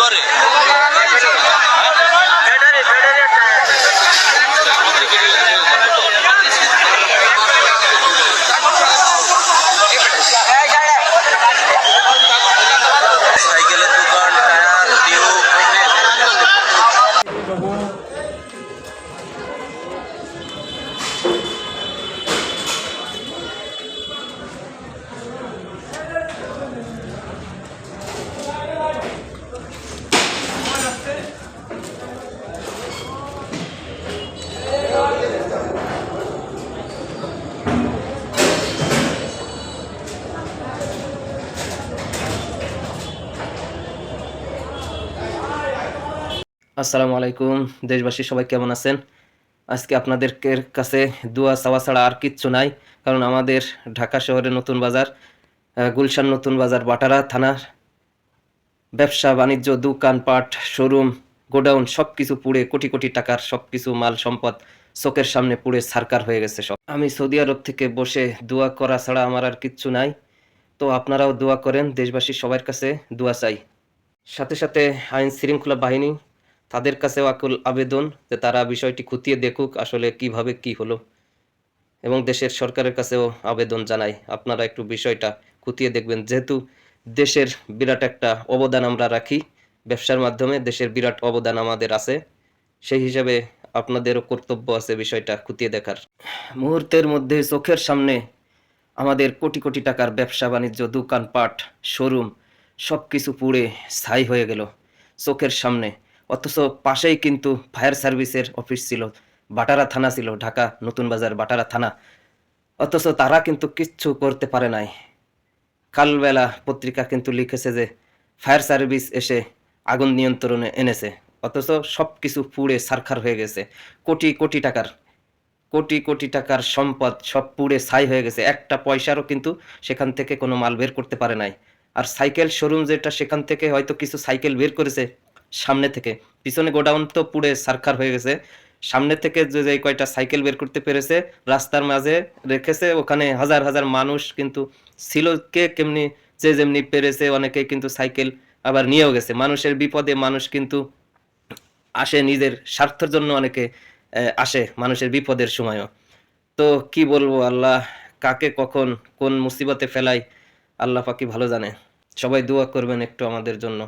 করে আসসালামু আলাইকুম, দেশবাসী সবাই কেমন আছেন? আজকে আপনাদের কাছে দুয়া চাওয়া ছাড়া আর কিচ্ছু নাই, কারণ আমাদের ঢাকা শহরের নতুন বাজার গুলশান নতুন বাজার, বাটারা থানার ব্যবসা, বাণিজ্য দোকানপাট শোরুম, গোডাউন সব কিছু পুড়ে, কোটি কোটি টাকার সব কিছু মাল সম্পদ চোখের সামনে পুড়ে, সারকার হয়ে গেছে সব। আমি সৌদি আরব থেকে বসে দোয়া করা ছাড়া আমার আর কিচ্ছু নাই, তো আপনারাও দোয়া করেন, দেশবাসী সবার কাছে দোয়া চাই। সাথে সাথে আইন শৃঙ্খলা বাহিনী তাদের কাছেও আকুল আবেদন যে তারা বিষয়টি খতিয়ে দেখুক আসলে কীভাবে কি হলো। এবং দেশের সরকারের কাছেও আবেদন জানাই। আপনারা একটু বিষয়টা খতিয়ে দেখবেন। যেহেতু দেশের বিরাট একটা অবদান আমরা রাখি, ব্যবসার মাধ্যমে দেশের বিরাট অবদান আমাদের আছে, সেই হিসাবে আপনাদেরও কর্তব্য আছে বিষয়টা খতিয়ে দেখার। মুহূর্তের মধ্যে চোখের সামনে আমাদের কোটি কোটি টাকার ব্যবসা বাণিজ্য, দোকানপাট, শোরুম সব কিছু পুড়ে ছাই হয়ে গেল। চোখের সামনে অথচ পাশেই কিন্তু ফায়ার সার্ভিসের অফিস ছিল, বাটারা থানা ছিল, ঢাকা নতুন বাজার বাটারা থানা। অথচ তারা কিন্তু কিচ্ছু করতে পারে নাই। কালবেলা পত্রিকা কিন্তু লিখেছে যে, ফায়ার সার্ভিস এসে আগুন নিয়ন্ত্রণে এনেছে। অথচ সব কিছু পুড়ে সারখার হয়ে গেছে। কোটি কোটি টাকার, কোটি কোটি টাকার সম্পদ সব পুড়ে ছাই হয়ে গেছে। একটা পয়সারও কিন্তু সেখান থেকে কোনো মাল বের করতে পারে নাই। আর সাইকেল শোরুম যেটা, সেখান থেকে হয়তো কিছু সাইকেল বের করেছে। সামনে থেকে। পিছনে গোডাউন তো পুড়ে সারখার হয়ে গেছে। সামনে থেকে যে যে কয়টা সাইকেল বের করতে পেরেছে, রাস্তার মাঝে রেখেছে। ওখানে হাজার হাজার মানুষ কিন্তু ছিল কে কেমনি, যে যেমনি পেরেছে, অনেকে কিন্তু সাইকেল আবার নিয়েও গেছে। মানুষের বিপদে মানুষ কিন্তু আসে নিজের স্বার্থের জন্য অনেকে আসে মানুষের বিপদের সময়ও। তো কি বলব আল্লাহ, কাকে কখন কোন মুসিবতে ফেলাই, আল্লাহ পাকি ভালো জানে। সবাই দোয়া করবেন একটু আমাদের জন্য।